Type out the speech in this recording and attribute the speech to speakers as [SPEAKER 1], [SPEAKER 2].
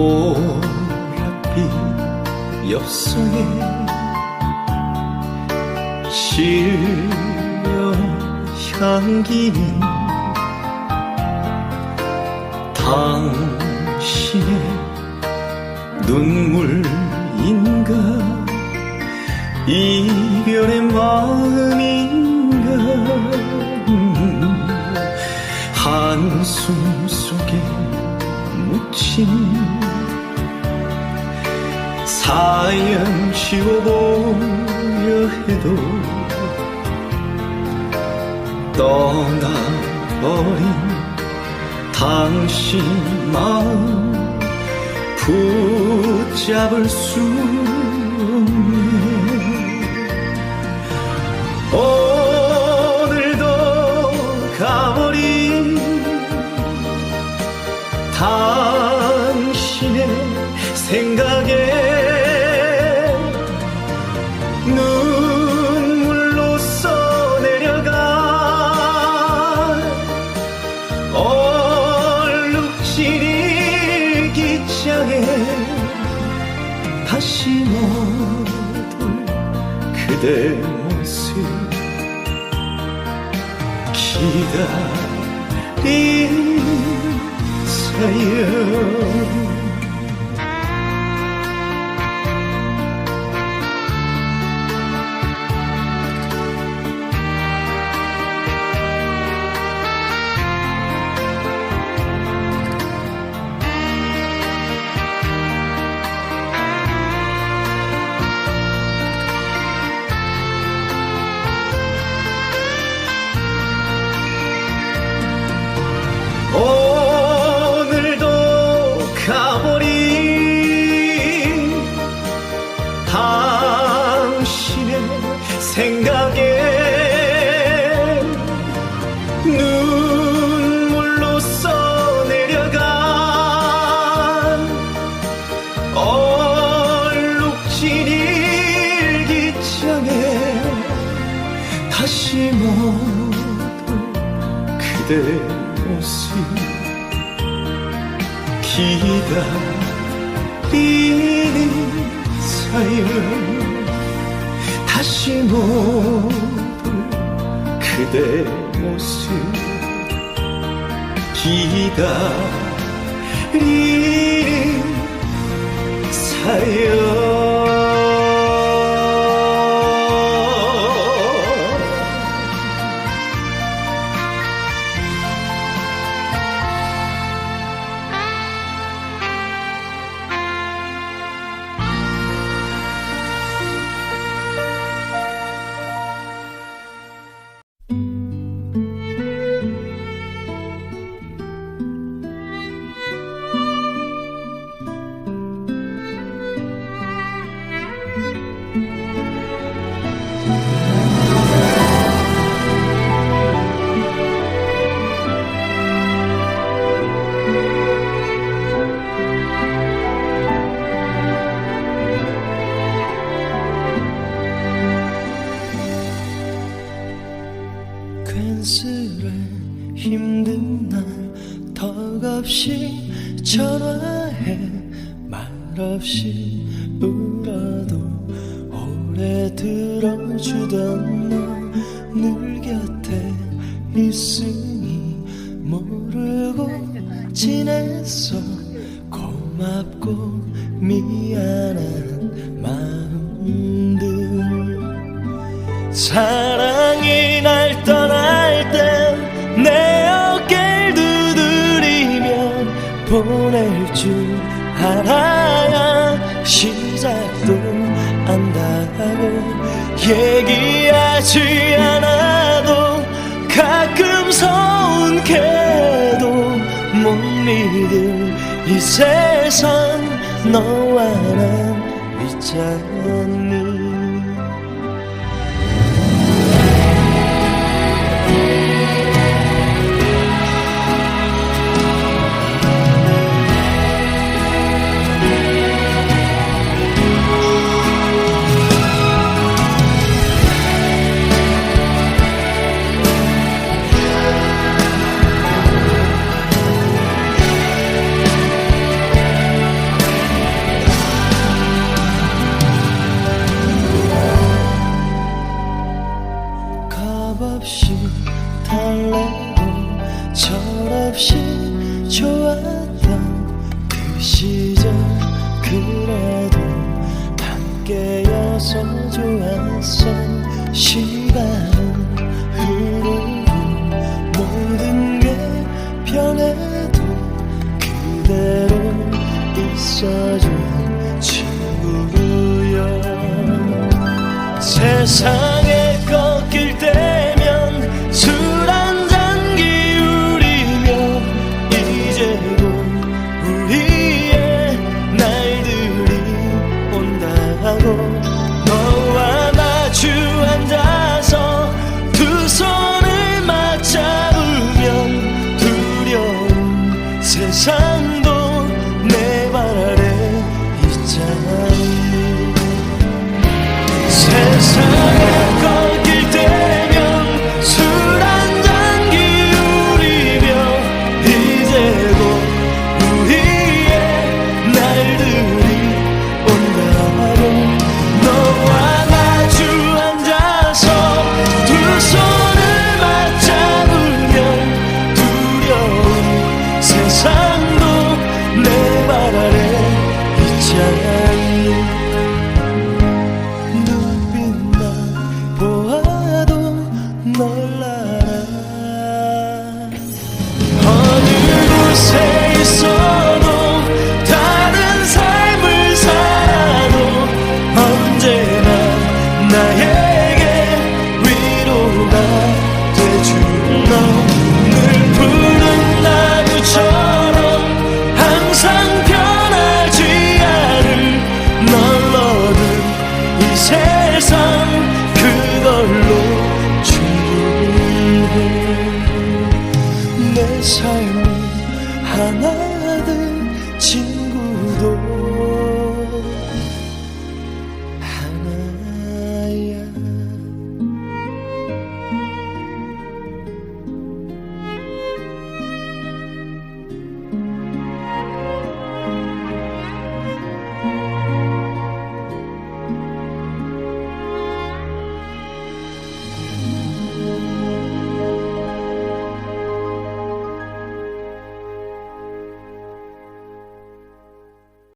[SPEAKER 1] 보랏빛 엽서에 실려 향기는 당신의 눈물 사연 지워보려 해도 떠나버린 당신 마음 붙잡을 수 그대 모습. 기다린 사연 생각에 눈물로 써내려간 얼룩진 일기장에 다시 못올 그대 모습 기다리는 사연 다시 못올 그대 모습 기다리는 사연
[SPEAKER 2] 괜스레 힘든 날 덕없이 전화해. 말없이 울어도 오래 들어주던 너 늘 곁에 있으니 모르고 지냈어. 고맙고 미안한 마음들. 사랑이 얘기하지 않아도 가끔 서운해도 못 믿을 이 세상 너와 난 있잖니 없이 좋았던 그 시절. 그래도 함께여서 좋았던 시간 흐르고 모든 게 변해도 그대로 있어준 친구요. 세상 세상도 내 발 아래 있잖아. 세상